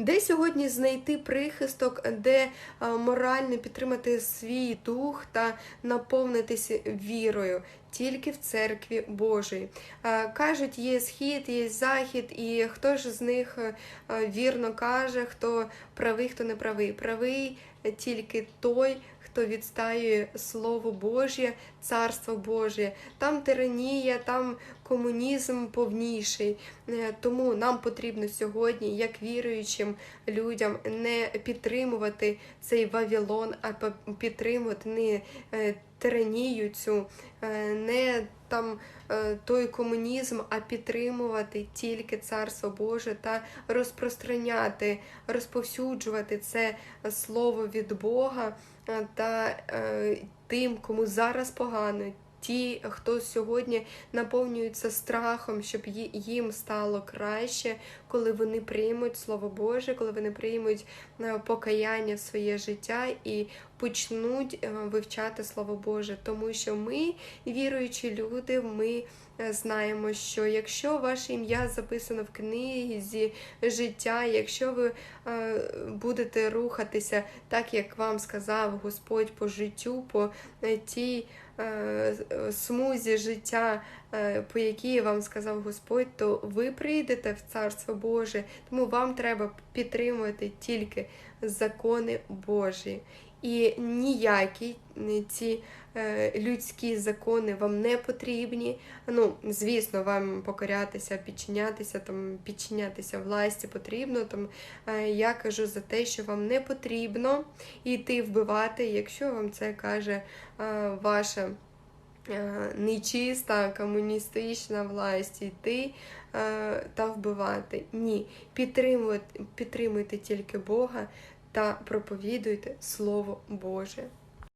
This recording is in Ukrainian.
Де сьогодні знайти прихисток, де е, морально підтримати свій дух та наповнитися вірою? Тільки в церкві Божій. Е, Кажуть, є схід, є захід, і хто ж з них е, вірно каже, хто правий, хто не правий. Правий тільки той, хто відстаює Слово Божє, Царство Божє. Там тиранія, там комунізм повніший. Е, Тому нам потрібно сьогодні, як віруючим людям, не підтримувати цей Вавилон, а підтримувати не тиранію цю, е, не там е, той комунізм, а підтримувати тільки Царство Боже та розпространяти, розповсюджувати це слово від Бога е, та тим, кому зараз погано. Ті, хто сьогодні наповнюються страхом, щоб їм стало краще, коли вони приймуть Слово Боже, коли вони приймуть покаяння в своє життя і почнуть е, вивчати Слово Боже. Тому що ми, віруючі люди, ми е, знаємо, що якщо ваше ім'я записано в книзі життя, якщо ви е, будете рухатися так, як вам сказав Господь по життю, по тій смузі життя, по якій вам сказав Господь, то ви прийдете в Царство Боже. Тому вам треба підтримувати тільки закони Божі. І ніякі ці е, людські закони вам не потрібні. Ну, звісно, вам покорятися, підчинятися, там, підчинятися власті потрібно. Там, е, я кажу за те, що вам не потрібно йти вбивати, якщо вам це каже е, ваша нечиста комуністична власть йти та вбивати. Ні, підтримуйте тільки Бога та проповідуйте Слово Боже.